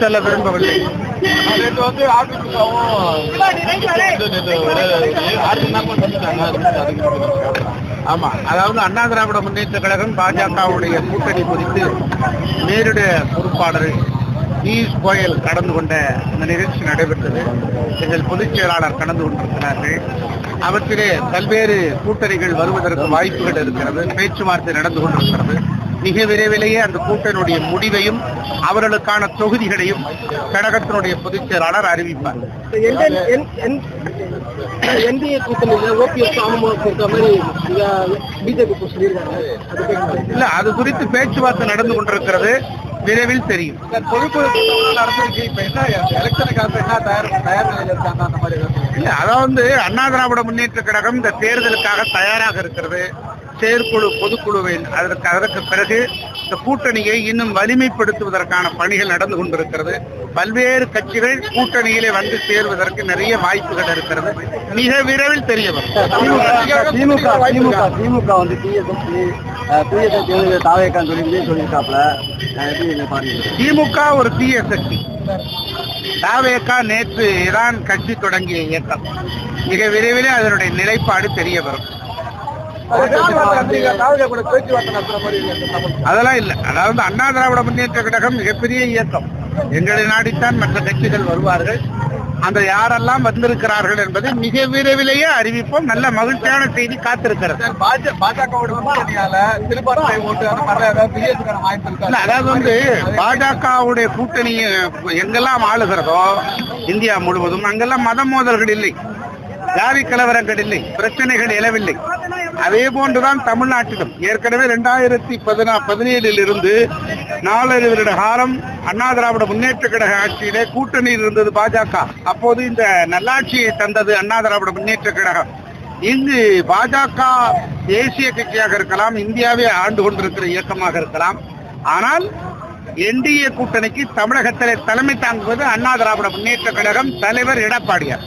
செல்ல விரும்பவில்லை. நேற்று வந்து ஆமா அதாவது அண்ணா திராவிட முன்னேற்ற கழகம் பாஜகவுடைய கூட்டணி குறித்து நேருடைய பொறுப்பாளர் பியூஷ் கோயல் கடந்து கொண்ட இந்த நிகழ்ச்சி நடைபெற்றது. எங்கள் பொதுச் செயலாளர் கடந்து கொண்டிருக்கிறார்கள். அவற்றிலே பல்வேறு கூட்டணிகள் வருவதற்கு வாய்ப்புகள் இருக்கிறது. பேச்சுவார்த்தை நடந்து கொண்டிருக்கிறது. மிக விரைவிலேயே அந்த கூட்டணியுடைய முடிவையும் அவர்களுக்கான தொகுதிகளையும் கழகத்தினுடைய பொதுச் செயலாளர் அறிவிப்பார். இல்ல அது குறித்து பேச்சுவார்த்தை நடந்து கொண்டிருக்கிறது. விரைவில் தெரியும். பொதுக்குழு நடந்திருக்கு இப்ப என்ன எலெக்ஷனுக்காக என்ன தயார் தயார் நிலையில இருக்காங்க அந்த மாதிரி இல்ல அதாவது அண்ணா திராவிட முன்னேற்ற கழகம் இந்த தேர்தலுக்காக தயாராக இருக்கிறது. செயற்குழு பொதுக்குழுவின் அதற்கு அதற்கு பிறகு இந்த கூட்டணியை இன்னும் வலிமைப்படுத்துவதற்கான பணிகள் நடந்து கொண்டிருக்கிறது. பல்வேறு கட்சிகள் கூட்டணியிலே வந்து சேர்வதற்கு நிறைய வாய்ப்புகள் இருக்கிறது. மிக விரைவில் தெரிய வரும். திமுக திமுக வந்து வந்து டிஎஸ்எஸ்சி டிஎஸ்எஸ்சி தாவேக்கான்னு சொல்லி விஜய் சொல்லியிருக்காப்ல எப்படி நீங்க பாருங்க. திமுக ஒரு தீய சக்தி. தாவேகா நேற்று தான் கட்சி தொடங்கிய இயக்கம். மிக விரைவிலே அதனுடைய நிலைப்பாடு தெரிய வரும். அதெல்லாம் இல்லை. அதாவது அண்ணா திராவிட முன்னேற்ற கழகம் மிகப்பெரிய இயக்கம். எங்களை நாடித்தான் மற்ற கட்சிகள் வருவார்கள். அந்த யாரெல்லாம் வந்திருக்கிறார்கள் என்பதை மிக விரைவிலேயே அறிவிப்போம். நல்ல மகிழ்ச்சியான செய்தி காத்திருக்கிறது. அதாவது வந்து பாஜகவுடைய கூட்டணி எங்கெல்லாம் ஆளுகிறதோ இந்தியா முழுவதும் அங்கெல்லாம் மத மோதல்கள் இல்லை. ஜாதி கலவரங்கள் இல்லை. பிரச்சனைகள் எழவில்லை. அதே போன்றுதான் தமிழ்நாட்டிலும். ஏற்கனவே ரெண்டாயிரத்தி பதினா பதினேழில் இருந்து நாலரை வருட காலம் அண்ணா திராவிட முன்னேற்ற கழக ஆட்சியிலே கூட்டணியில் இருந்தது பாஜக. அப்போது இந்த நல்லாட்சியை தந்தது அண்ணா திராவிட முன்னேற்ற கழகம். இங்கு பாஜக தேசிய கட்சியாக இருக்கலாம் இந்தியாவே ஆண்டு கொண்டிருக்கிற இயக்கமாக இருக்கலாம். ஆனால் என்டிஏ கூட்டணிக்கு தமிழகத்தில் தலைமை தாங்குவது அண்ணா திராவிட முன்னேற்ற கழகம் தலைவர் எடப்பாடியார்.